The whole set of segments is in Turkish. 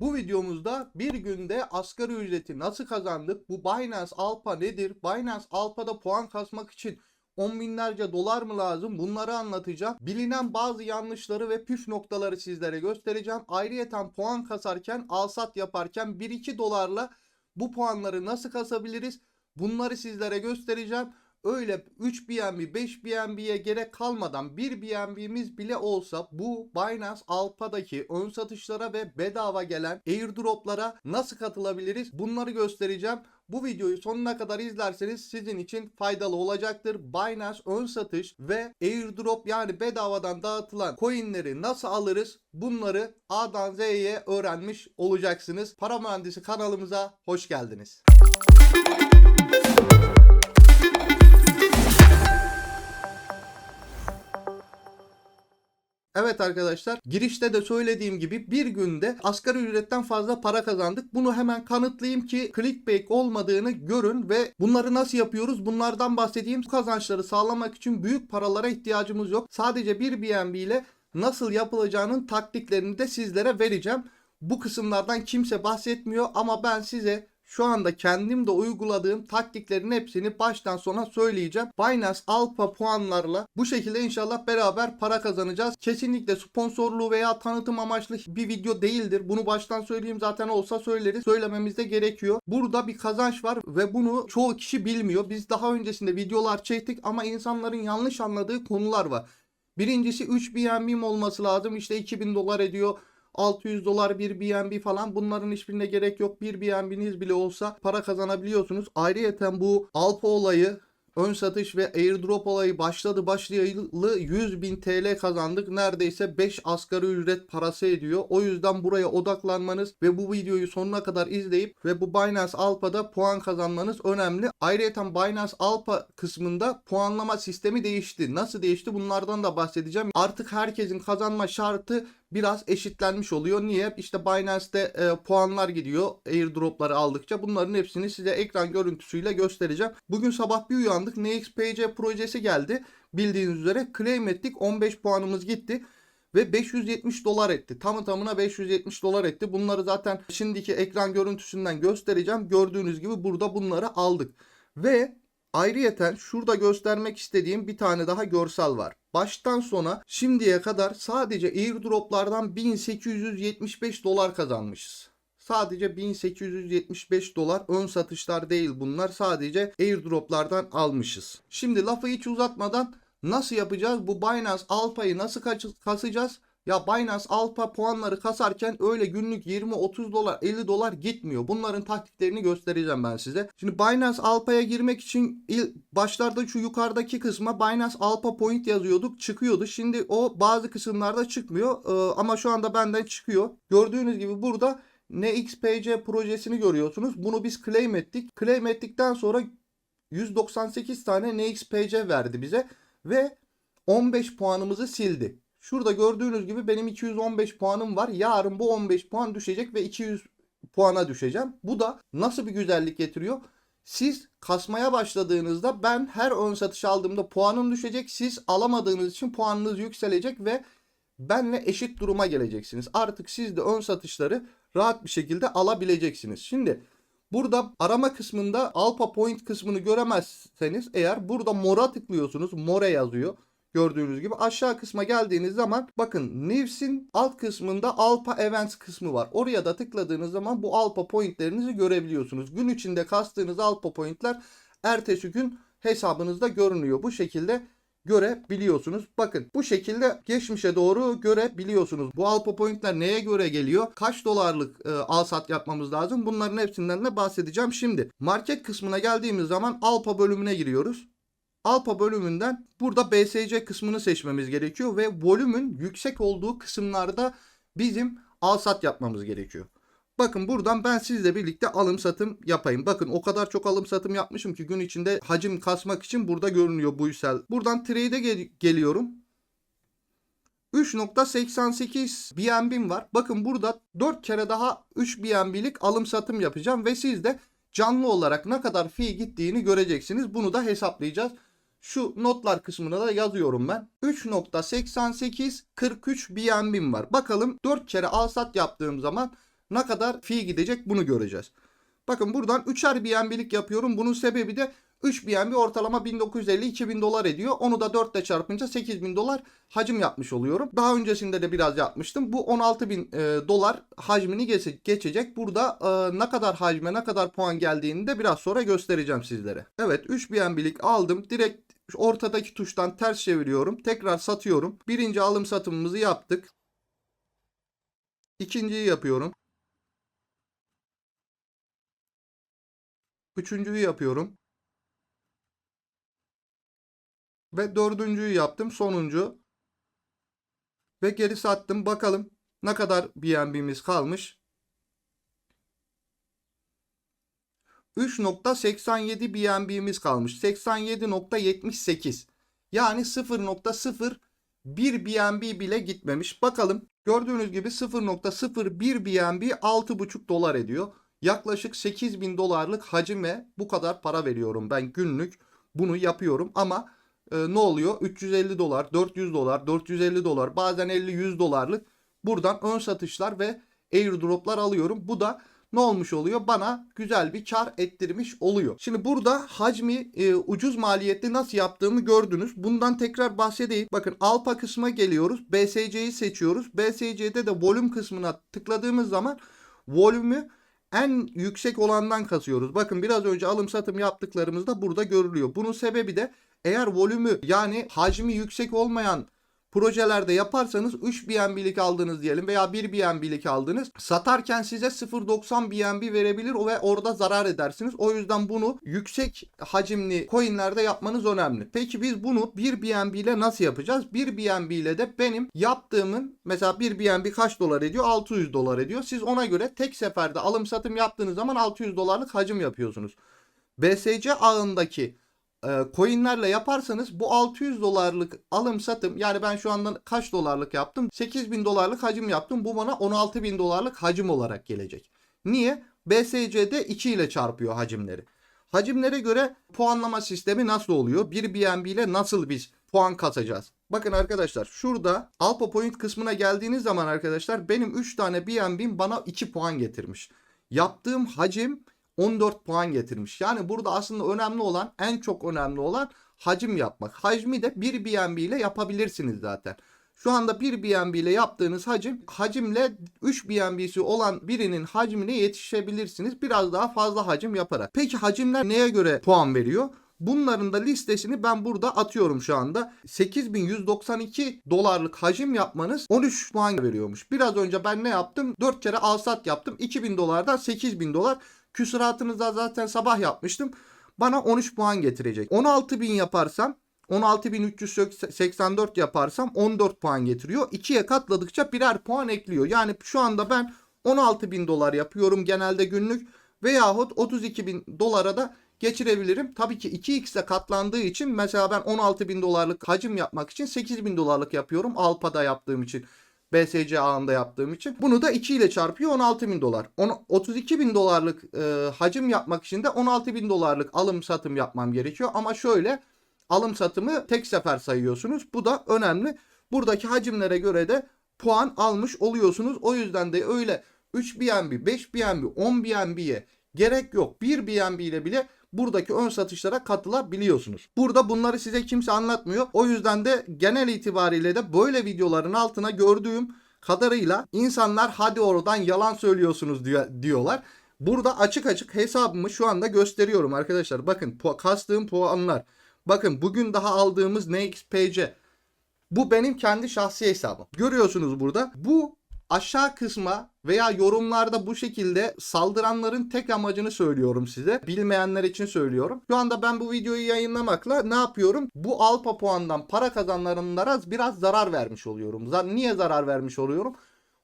Bu videomuzda bir günde asgari ücreti nasıl kazandık? Bu Binance Alpha nedir? Binance Alpha'da puan kasmak için on binlerce dolar mı lazım? Bunları anlatacağım. Bilinen bazı yanlışları ve püf noktaları sizlere göstereceğim. Ayrıyeten puan kasarken, alsat yaparken 1-2 dolarla bu puanları nasıl kasabiliriz? Bunları sizlere göstereceğim. Öyle 3 BNB, 5 BNB'ye gerek kalmadan 1 BNB'miz bile olsa bu Binance Alpha'daki ön satışlara ve bedava gelen airdroplara nasıl katılabiliriz? Bunları göstereceğim. Bu videoyu sonuna kadar izlerseniz sizin için faydalı olacaktır. Binance ön satış ve airdrop yani bedavadan dağıtılan coinleri nasıl alırız? Bunları A'dan Z'ye öğrenmiş olacaksınız. Para Mühendisi kanalımıza hoş geldiniz. Evet arkadaşlar girişte de söylediğim gibi bir günde asgari ücretten fazla para kazandık. Bunu hemen kanıtlayayım ki clickbait olmadığını görün ve bunları nasıl yapıyoruz bunlardan bahsedeyim. Bu kazançları sağlamak için büyük paralara ihtiyacımız yok. Sadece bir BNB ile nasıl yapılacağının taktiklerini de sizlere vereceğim. Bu kısımlardan kimse bahsetmiyor ama ben size şu anda kendim de uyguladığım taktiklerin hepsini baştan sona söyleyeceğim. Binance Alpha puanlarla bu şekilde inşallah beraber para kazanacağız. Kesinlikle sponsorluğu veya tanıtım amaçlı bir video değildir. Bunu baştan söyleyeyim zaten olsa söyleriz. Söylememiz de gerekiyor. Burada bir kazanç var ve bunu çoğu kişi bilmiyor. Biz daha öncesinde videolar çektik ama insanların yanlış anladığı konular var. Birincisi 3 BNB'm olması lazım. İşte 2000 dolar ediyor. 600 dolar bir BNB falan bunların hiçbirine gerek yok. Bir BNB'niz bile olsa para kazanabiliyorsunuz. Ayrıyeten bu Alpa olayı ön satış ve airdrop olayı başladı başlayalı 100 bin TL kazandık. Neredeyse 5 asgari ücret parası ediyor. O yüzden buraya odaklanmanız ve bu videoyu sonuna kadar izleyip ve bu Binance Alpha'da puan kazanmanız önemli. Ayrıca Binance Alpha kısmında puanlama sistemi değişti. Nasıl değişti bunlardan da bahsedeceğim. Artık herkesin kazanma şartı biraz eşitlenmiş oluyor. Niye? İşte Binance'te e, puanlar gidiyor airdropları aldıkça. Bunların hepsini size ekran görüntüsüyle göstereceğim. Bugün sabah bir uyandık. NXPC projesi geldi. Bildiğiniz üzere claim ettik. 15 puanımız gitti ve 570 dolar etti. Tamı tamına 570 dolar etti. Bunları zaten şimdiki ekran görüntüsünden göstereceğim. Gördüğünüz gibi burada bunları aldık. Ve ayrıyeten şurada göstermek istediğim bir tane daha görsel var. Baştan sona şimdiye kadar sadece airdroplardan 1875 dolar kazanmışız. Sadece 1875 dolar ön satışlar değil bunlar. Sadece airdroplardan almışız. Şimdi lafı hiç uzatmadan nasıl yapacağız? Bu Binance Alpha'yı nasıl kasacağız? Ya Binance Alpha puanları kasarken öyle günlük 20, 30 dolar, 50 dolar gitmiyor. Bunların taktiklerini göstereceğim ben size. Şimdi Binance Alpha'ya girmek için başlarda şu yukarıdaki kısma Binance Alpha Point yazıyorduk. Çıkıyordu. Şimdi o bazı kısımlarda çıkmıyor. Ee, ama şu anda benden çıkıyor. Gördüğünüz gibi burada NXPC projesini görüyorsunuz. Bunu biz claim ettik. Claim ettikten sonra 198 tane NXPC verdi bize ve 15 puanımızı sildi. Şurada gördüğünüz gibi benim 215 puanım var. Yarın bu 15 puan düşecek ve 200 puana düşeceğim. Bu da nasıl bir güzellik getiriyor? Siz kasmaya başladığınızda ben her ön satış aldığımda puanım düşecek. Siz alamadığınız için puanınız yükselecek ve benle eşit duruma geleceksiniz. Artık siz de ön satışları rahat bir şekilde alabileceksiniz. Şimdi burada arama kısmında Alpha Point kısmını göremezseniz eğer burada mora tıklıyorsunuz. More yazıyor. Gördüğünüz gibi aşağı kısma geldiğiniz zaman bakın News'in alt kısmında Alpha Events kısmı var. Oraya da tıkladığınız zaman bu Alpha Point'lerinizi görebiliyorsunuz. Gün içinde kastığınız Alpha Point'ler ertesi gün hesabınızda görünüyor. Bu şekilde görebiliyorsunuz. Bakın bu şekilde geçmişe doğru görebiliyorsunuz. Bu Alpha Point'ler neye göre geliyor? Kaç dolarlık e, al sat yapmamız lazım? Bunların hepsinden de bahsedeceğim şimdi. Market kısmına geldiğimiz zaman Alpha bölümüne giriyoruz. Alpha bölümünden burada BSC kısmını seçmemiz gerekiyor ve volümün yüksek olduğu kısımlarda bizim al sat yapmamız gerekiyor. Bakın buradan ben sizle birlikte alım satım yapayım. Bakın o kadar çok alım satım yapmışım ki gün içinde hacim kasmak için burada görünüyor bu yüksel. Buradan trade'e gel- geliyorum. 3.88 BNB'm var. Bakın burada 4 kere daha 3 BNB'lik alım satım yapacağım ve siz de canlı olarak ne kadar fee gittiğini göreceksiniz. Bunu da hesaplayacağız. Şu notlar kısmına da yazıyorum ben. 3.88 43 BNB'm var. Bakalım 4 kere al sat yaptığım zaman ne kadar fee gidecek bunu göreceğiz. Bakın buradan 3'er BNB'lik yapıyorum. Bunun sebebi de 3 BNB ortalama 1950-2000 dolar ediyor. Onu da 4 ile çarpınca 8000 dolar hacim yapmış oluyorum. Daha öncesinde de biraz yapmıştım. Bu 16000 e, dolar hacmini geçe- geçecek. Burada e, ne kadar hacme ne kadar puan geldiğini de biraz sonra göstereceğim sizlere. Evet 3 BNB'lik aldım. Direkt ortadaki tuştan ters çeviriyorum. Tekrar satıyorum. Birinci alım satımımızı yaptık. İkinciyi yapıyorum. Üçüncüyü yapıyorum. Ve dördüncüyü yaptım. Sonuncu. Ve geri sattım. Bakalım ne kadar BNB'miz kalmış. 3.87 BNB'miz kalmış. 87.78. Yani 0.01 BNB bile gitmemiş. Bakalım. Gördüğünüz gibi 0.01 BNB 6.5 dolar ediyor. Yaklaşık 8000 dolarlık hacime bu kadar para veriyorum ben günlük. Bunu yapıyorum ama e, ne oluyor? 350 dolar, 400 dolar, 450 dolar, bazen 50-100 dolarlık buradan ön satışlar ve airdroplar alıyorum. Bu da ne olmuş oluyor? Bana güzel bir kar ettirmiş oluyor. Şimdi burada hacmi e, ucuz maliyetli nasıl yaptığımı gördünüz. Bundan tekrar bahsedeyim. Bakın alfa kısma geliyoruz. BSC'yi seçiyoruz. BSC'de de volüm kısmına tıkladığımız zaman volümü en yüksek olandan kasıyoruz. Bakın biraz önce alım satım yaptıklarımızda burada görülüyor. Bunun sebebi de eğer volümü yani hacmi yüksek olmayan projelerde yaparsanız 3 BNB'lik aldınız diyelim veya 1 BNB'lik aldınız. Satarken size 0.90 BNB verebilir ve orada zarar edersiniz. O yüzden bunu yüksek hacimli coinlerde yapmanız önemli. Peki biz bunu 1 BNB ile nasıl yapacağız? 1 BNB ile de benim yaptığımın mesela 1 BNB kaç dolar ediyor? 600 dolar ediyor. Siz ona göre tek seferde alım satım yaptığınız zaman 600 dolarlık hacim yapıyorsunuz. BSC ağındaki e, coinlerle yaparsanız bu 600 dolarlık alım satım yani ben şu anda kaç dolarlık yaptım? 8000 dolarlık hacim yaptım. Bu bana 16000 dolarlık hacim olarak gelecek. Niye? BSC'de 2 ile çarpıyor hacimleri. Hacimlere göre puanlama sistemi nasıl oluyor? Bir BNB ile nasıl biz puan kasacağız? Bakın arkadaşlar şurada Alpha Point kısmına geldiğiniz zaman arkadaşlar benim 3 tane BNB'm bana 2 puan getirmiş. Yaptığım hacim 14 puan getirmiş. Yani burada aslında önemli olan en çok önemli olan hacim yapmak. Hacmi de 1 BNB ile yapabilirsiniz zaten. Şu anda 1 BNB ile yaptığınız hacim hacimle 3 BNB'si olan birinin hacmine yetişebilirsiniz. Biraz daha fazla hacim yaparak. Peki hacimler neye göre puan veriyor? Bunların da listesini ben burada atıyorum şu anda. 8192 dolarlık hacim yapmanız 13 puan veriyormuş. Biraz önce ben ne yaptım? 4 kere alsat yaptım. 2000 dolardan 8000 dolar. Küsuratınızda zaten sabah yapmıştım. Bana 13 puan getirecek. 16.000 yaparsam 16.384 yaparsam 14 puan getiriyor. 2'ye katladıkça birer puan ekliyor. Yani şu anda ben 16.000 dolar yapıyorum genelde günlük veyahut 32.000 dolara da geçirebilirim. Tabii ki 2x'e katlandığı için mesela ben 16.000 dolarlık hacim yapmak için 8.000 dolarlık yapıyorum. Alpa'da yaptığım için. BSC ağında yaptığım için. Bunu da 2 ile çarpıyor 16 bin dolar. 32 bin dolarlık e, hacim yapmak için de 16 bin dolarlık alım satım yapmam gerekiyor. Ama şöyle alım satımı tek sefer sayıyorsunuz. Bu da önemli. Buradaki hacimlere göre de puan almış oluyorsunuz. O yüzden de öyle 3 BNB, 5 BNB, 10 BNB'ye gerek yok. 1 BNB ile bile buradaki ön satışlara katılabiliyorsunuz. Burada bunları size kimse anlatmıyor. O yüzden de genel itibariyle de böyle videoların altına gördüğüm kadarıyla insanlar hadi oradan yalan söylüyorsunuz diyorlar. Burada açık açık hesabımı şu anda gösteriyorum arkadaşlar. Bakın pu- kastığım puanlar. Bakın bugün daha aldığımız NXPC. Bu benim kendi şahsi hesabım. Görüyorsunuz burada. Bu aşağı kısma veya yorumlarda bu şekilde saldıranların tek amacını söylüyorum size. Bilmeyenler için söylüyorum. Şu anda ben bu videoyu yayınlamakla ne yapıyorum? Bu alfa puandan para kazananlara biraz zarar vermiş oluyorum. Niye zarar vermiş oluyorum?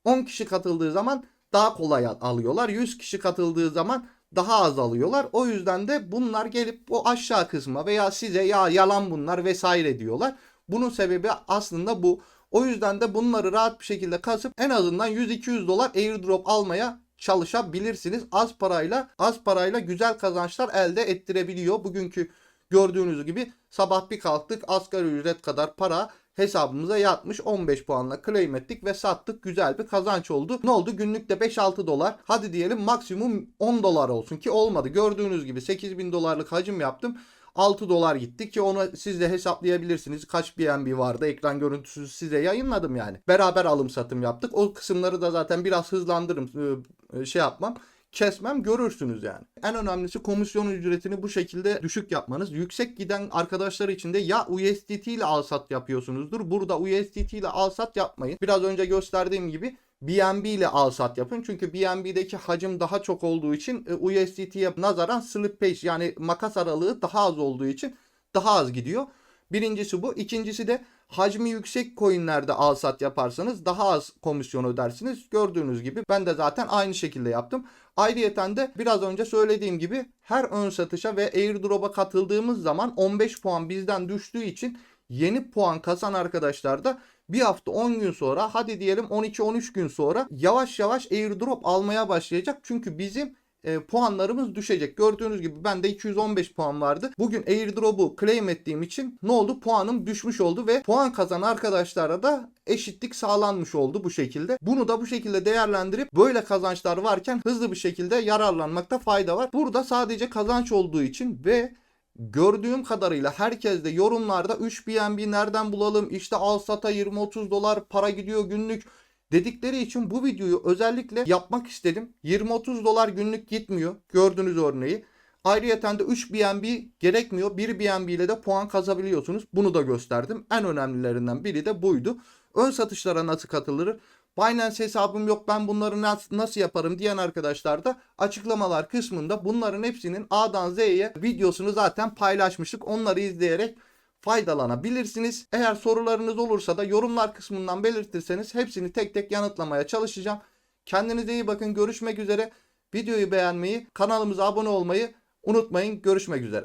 10 kişi katıldığı zaman daha kolay alıyorlar. 100 kişi katıldığı zaman daha az alıyorlar. O yüzden de bunlar gelip bu aşağı kısma veya size ya yalan bunlar vesaire diyorlar. Bunun sebebi aslında bu. O yüzden de bunları rahat bir şekilde kasıp en azından 100-200 dolar airdrop almaya çalışabilirsiniz. Az parayla az parayla güzel kazançlar elde ettirebiliyor. Bugünkü gördüğünüz gibi sabah bir kalktık asgari ücret kadar para hesabımıza yatmış 15 puanla claim ettik ve sattık güzel bir kazanç oldu. Ne oldu? Günlükte 5-6 dolar hadi diyelim maksimum 10 dolar olsun ki olmadı. Gördüğünüz gibi 8000 dolarlık hacim yaptım. 6 dolar gitti ki onu siz de hesaplayabilirsiniz. Kaç BNB vardı ekran görüntüsü size yayınladım yani. Beraber alım satım yaptık. O kısımları da zaten biraz hızlandırırım e, şey yapmam kesmem görürsünüz yani. En önemlisi komisyon ücretini bu şekilde düşük yapmanız. Yüksek giden arkadaşlar için de ya USDT ile alsat yapıyorsunuzdur. Burada USDT ile alsat yapmayın. Biraz önce gösterdiğim gibi BNB ile alsat yapın. Çünkü BNB'deki hacim daha çok olduğu için e, USDT'ye nazaran slippage yani makas aralığı daha az olduğu için daha az gidiyor. Birincisi bu. İkincisi de hacmi yüksek coinlerde al sat yaparsanız daha az komisyon ödersiniz. Gördüğünüz gibi ben de zaten aynı şekilde yaptım. Ayrıyeten de biraz önce söylediğim gibi her ön satışa ve airdrop'a katıldığımız zaman 15 puan bizden düştüğü için yeni puan kasan arkadaşlar da bir hafta 10 gün sonra hadi diyelim 12-13 gün sonra yavaş yavaş airdrop almaya başlayacak. Çünkü bizim e, puanlarımız düşecek. Gördüğünüz gibi bende 215 puan vardı. Bugün airdrop'u claim ettiğim için ne oldu? Puanım düşmüş oldu ve puan kazanan arkadaşlara da eşitlik sağlanmış oldu bu şekilde. Bunu da bu şekilde değerlendirip böyle kazançlar varken hızlı bir şekilde yararlanmakta fayda var. Burada sadece kazanç olduğu için ve gördüğüm kadarıyla herkes de yorumlarda 3 BNB nereden bulalım işte al sata 20-30 dolar para gidiyor günlük dedikleri için bu videoyu özellikle yapmak istedim. 20-30 dolar günlük gitmiyor. Gördüğünüz örneği. Ayrıyeten de 3 BNB gerekmiyor. 1 BNB ile de puan kazabiliyorsunuz. Bunu da gösterdim. En önemlilerinden biri de buydu. Ön satışlara nasıl katılır? Binance hesabım yok ben bunları nasıl, yaparım diyen arkadaşlar da açıklamalar kısmında bunların hepsinin A'dan Z'ye videosunu zaten paylaşmıştık. Onları izleyerek faydalanabilirsiniz. Eğer sorularınız olursa da yorumlar kısmından belirtirseniz hepsini tek tek yanıtlamaya çalışacağım. Kendinize iyi bakın. Görüşmek üzere. Videoyu beğenmeyi, kanalımıza abone olmayı unutmayın. Görüşmek üzere.